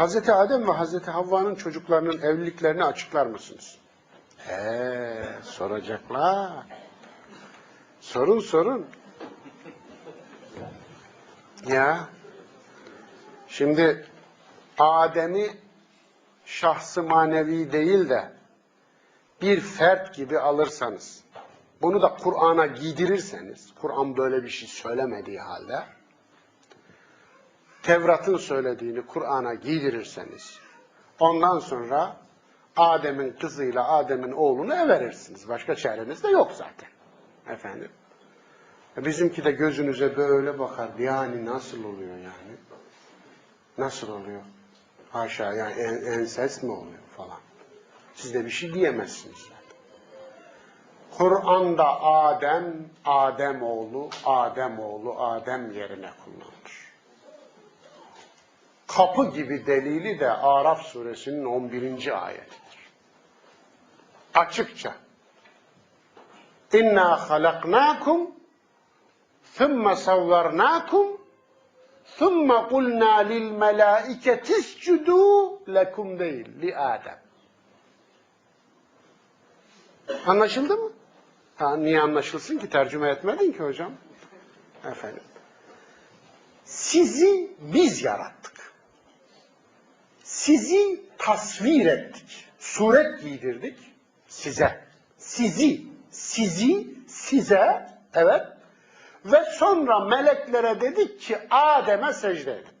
Hazreti Adem ve Hazreti Havva'nın çocuklarının evliliklerini açıklar mısınız? Ee, soracaklar. Sorun sorun. Ya. Şimdi Adem'i şahsı manevi değil de bir fert gibi alırsanız, bunu da Kur'an'a giydirirseniz, Kur'an böyle bir şey söylemediği halde, Tevrat'ın söylediğini Kur'an'a giydirirseniz, ondan sonra Adem'in kızıyla Adem'in oğlunu everirsiniz. Başka çareniz de yok zaten. Efendim. E Bizimki de gözünüze böyle bakar. Yani nasıl oluyor yani? Nasıl oluyor? Haşa yani en, ensest mi oluyor falan. Siz de bir şey diyemezsiniz zaten. Kur'an'da Adem, Adem oğlu, Adem oğlu, Adem yerine kullanılır kapı gibi delili de Araf suresinin 11. ayetidir. Açıkça. İnna halaknakum thumma savvarnakum thumma kulna lil melaiketi iscudu lekum değil li Adem. Anlaşıldı mı? Ha, niye anlaşılsın ki? Tercüme etmedin ki hocam. Efendim. Sizi biz yarattık. Sizi tasvir ettik. Suret giydirdik size. Sizi, sizi, size, evet. Ve sonra meleklere dedik ki Adem'e secde edin.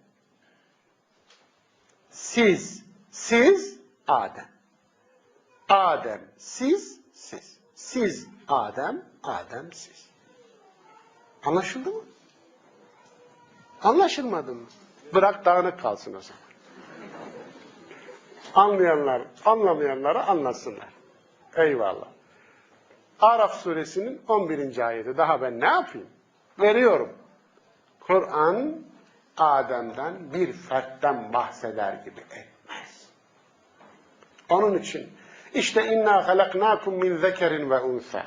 Siz, siz, Adem. Adem, siz, siz. Siz, Adem, Adem, siz. Anlaşıldı mı? Anlaşılmadı mı? Bırak dağınık kalsın o zaman. Anlayanlar, anlamayanlara anlasınlar. Eyvallah. Araf suresinin 11. ayeti. Daha ben ne yapayım? Veriyorum. Kur'an Adem'den bir fertten bahseder gibi etmez. Onun için işte inna halaknakum min zekerin ve unsa.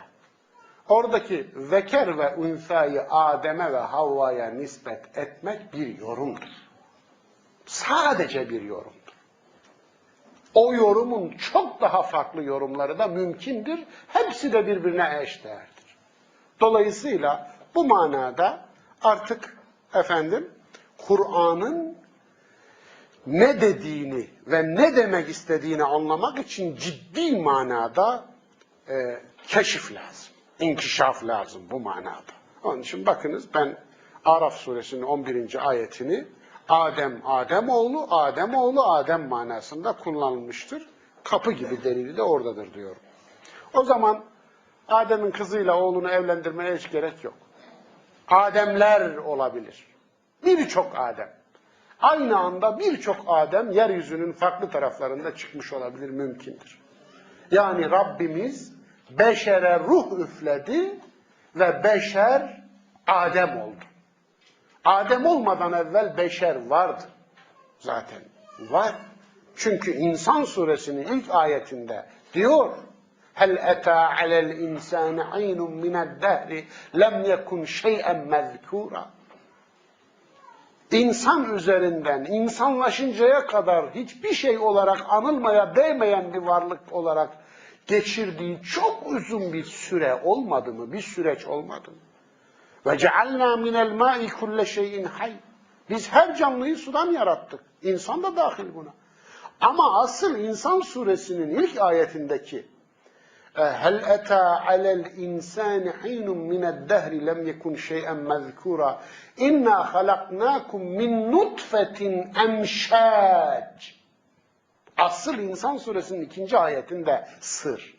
Oradaki zeker ve unsayı Adem'e ve Havva'ya nispet etmek bir yorumdur. Sadece bir yorumdur. O yorumun çok daha farklı yorumları da mümkündür. Hepsi de birbirine eşdeğerdir. Dolayısıyla bu manada artık efendim Kur'an'ın ne dediğini ve ne demek istediğini anlamak için ciddi manada e, keşif lazım. inkişaf lazım bu manada. Onun için bakınız ben Araf suresinin 11. ayetini Adem, Adem oğlu, Adem oğlu, Adem manasında kullanılmıştır. Kapı gibi delili de oradadır diyorum. O zaman Adem'in kızıyla oğlunu evlendirmeye hiç gerek yok. Ademler olabilir. Birçok Adem. Aynı anda birçok Adem yeryüzünün farklı taraflarında çıkmış olabilir, mümkündür. Yani Rabbimiz beşere ruh üfledi ve beşer Adem oldu. Adem olmadan evvel beşer vardı. Zaten var. Çünkü İnsan suresinin ilk ayetinde diyor Hel eta alel insani aynun mined dehri lem yekun şey'en mezkura. İnsan üzerinden insanlaşıncaya kadar hiçbir şey olarak anılmaya değmeyen bir varlık olarak geçirdiği çok uzun bir süre olmadı mı? Bir süreç olmadı mı? Ve cealna minel ma'i kulle şeyin hay. Biz her canlıyı sudan yarattık. İnsan da dahil buna. Ama asıl İnsan suresinin ilk ayetindeki e, hel eta alel insani hinun mined dehri lem yekun şey'en mezkura inna halaknakum min nutfetin emşac Asıl İnsan suresinin ikinci ayetinde sır.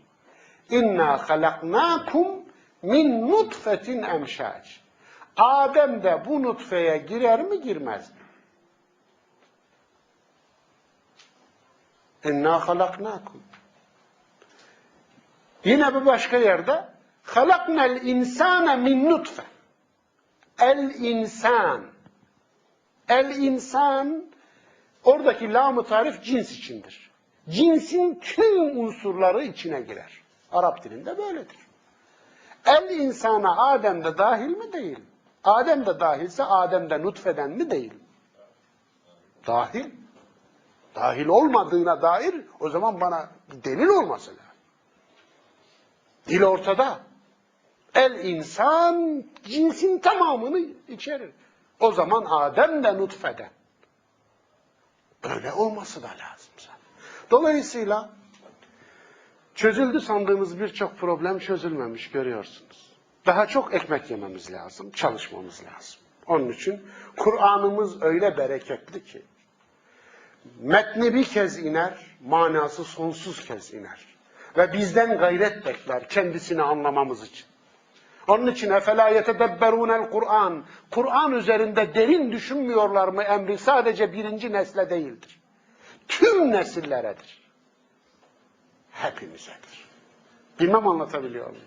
İnna halaknakum min nutfetin emşac. Adem de bu nutfeye girer mi girmez mi? İnna halaknakum. Yine bir başka yerde halaknel insane min nutfe. El insan. El insan oradaki lam-ı tarif cins içindir. Cinsin tüm unsurları içine girer. Arap dilinde böyledir. El insana Adem de dahil mi değil? Adem de dahilse Adem de nutfeden mi değil? Dahil. dahil olmadığına dair o zaman bana bir delil olması. Dil ortada. El insan cinsin tamamını içerir. O zaman Adem de nutfeden. Öyle olması da lazım zaten. Dolayısıyla çözüldü sandığımız birçok problem çözülmemiş görüyorsunuz. Daha çok ekmek yememiz lazım, çalışmamız lazım. Onun için Kur'an'ımız öyle bereketli ki metni bir kez iner, manası sonsuz kez iner. Ve bizden gayret bekler kendisini anlamamız için. Onun için efela yetedebberunel Kur'an. Kur'an üzerinde derin düşünmüyorlar mı emri sadece birinci nesle değildir. Tüm nesilleredir. Hepimizedir. Bilmem anlatabiliyor muyum?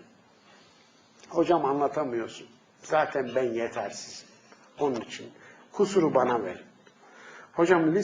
Hocam anlatamıyorsun. Zaten ben yetersizim. Onun için kusuru bana verin. Hocam lise